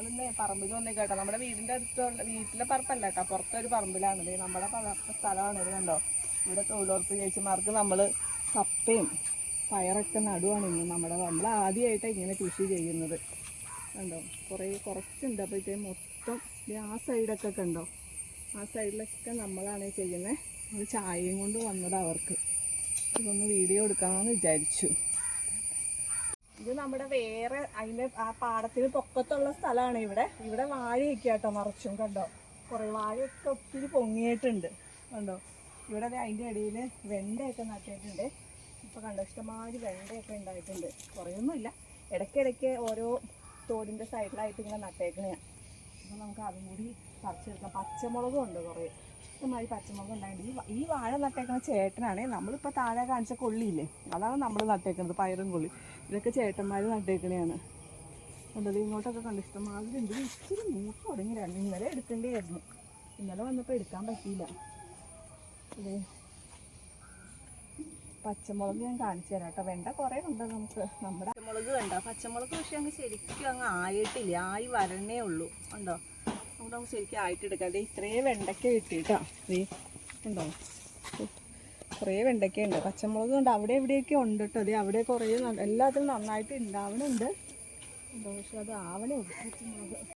ഞങ്ങളിന്ന് പറമ്പിൽ വന്നേ കേട്ടോ. നമ്മുടെ വീടിന്റെ അടുത്തുള്ള വീട്ടിലെ പറമ്പല്ല കേട്ടോ. പുറത്തൊരു പറമ്പിലാണ്. നമ്മുടെ സ്ഥലമാണ്. ഇത് കണ്ടോ? ഇവിടെ തൊഴിലുറപ്പ് ചേച്ചിമാർക്ക് നമ്മൾ കപ്പയും പയറൊക്കെ നടുവാണ് ഇന്ന് നമ്മുടെ നമ്മൾ ആദ്യമായിട്ടാണ് ഇങ്ങനെ കൃഷി ചെയ്യുന്നത്. കണ്ടോ? കുറേ കുറച്ചുണ്ട്. അപ്പോഴത്തേ മൊത്തം ആ സൈഡൊക്കെ കണ്ടോ? ആ സൈഡിലൊക്കെ നമ്മളാണ് ചെയ്യുന്നത്. നമ്മൾ ചായയും കൊണ്ട് വന്നത് അവർക്ക്. ഇതൊന്ന് വീഡിയോ എടുക്കാമെന്ന് വിചാരിച്ചു. ഇത് നമ്മുടെ വേറെ അതിന്റെ ആ പാടത്തിന് പൊക്കത്തുള്ള സ്ഥലമാണ് ഇവിടെ. ഇവിടെ വാഴയൊക്കെ കേട്ടോ നിറച്ചും കണ്ടോ? കുറേ വാഴയൊക്കെ ഒത്തിരി പൊങ്ങിയിട്ടുണ്ട്. കണ്ടോ? ഇവിടെ അതിന്റെ ഇടയിൽ വെണ്ടയൊക്കെ നട്ടിട്ടുണ്ട്. ഇപ്പൊ കണ്ടോ? ഇഷ്ടമാതിരി വെണ്ടയൊക്കെ ഉണ്ടായിട്ടുണ്ട്. കുറേയൊന്നുമില്ല. ഇടയ്ക്കിടയ്ക്ക് ഓരോ തോടിന്റെ സൈഡിലായിട്ട് ഇങ്ങനെ നട്ടേക്കണേ അപ്പോൾ നമുക്ക് അതും കൂടി പറിച്ചെടുക്കാം. പച്ചമുളകും ഉണ്ട് കുറേ. ഇഷ്ടമാതിരി പച്ചമുളക് ഉണ്ടായിട്ട് ഈ വാഴ നട്ടേക്കുന്ന ചേട്ടനാണ് നമ്മളിപ്പോൾ താഴെ കാണിച്ച കൊള്ളിയില്ലേ? അതാണ് നമ്മൾ നട്ടേക്കുന്നത് പയറും കൊള്ളി. ഇതൊക്കെ ചേട്ടന്മാർ നട്ടേക്കണയാണ്. കണ്ടത് ഇങ്ങോട്ടൊക്കെ കണ്ട് ഇഷ്ടമാതിരി ഉണ്ട്. ഇച്ചിരി മൂക്ക് തുടങ്ങി രണ്ട് ഇന്നലെ എടുക്കേണ്ടിയായിരുന്നു. ഇന്നലെ വന്നപ്പോൾ എടുക്കാൻ പറ്റിയില്ല. ഇത് പച്ചമുളക് ഞാൻ കാണിച്ചു തരാം കേട്ടോ. വെണ്ട കുറേ ഉണ്ട് നമുക്ക്. നമ്മുടെ പച്ചമുളക് വേണ്ട പച്ചമുളക് പക്ഷെ അങ്ങ് ശരിക്കും അങ്ങ് ആയിട്ടില്ല. ആയി വരണേ ഉള്ളൂ. കണ്ടോ? നമുക്ക് നമുക്ക് ശരിക്കും ആയിട്ടെടുക്കാം. അതെ ഇത്രയും വെണ്ടയ്ക്ക കിട്ടിയിട്ടോ. ദേ ഉണ്ടോ കുറേ വെണ്ടയ്ക്ക ഉണ്ട്. പച്ചമുളക് ഉണ്ട് അവിടെ എവിടെയൊക്കെ ഉണ്ട് കേട്ടോ അതെ അവിടെ കുറേ എല്ലാത്തിനും നന്നായിട്ട് ഉണ്ടാവണുണ്ട് ഉണ്ടോ പക്ഷെ അത് ആവണേ ഉള്ളൂ. പച്ചമുളക്.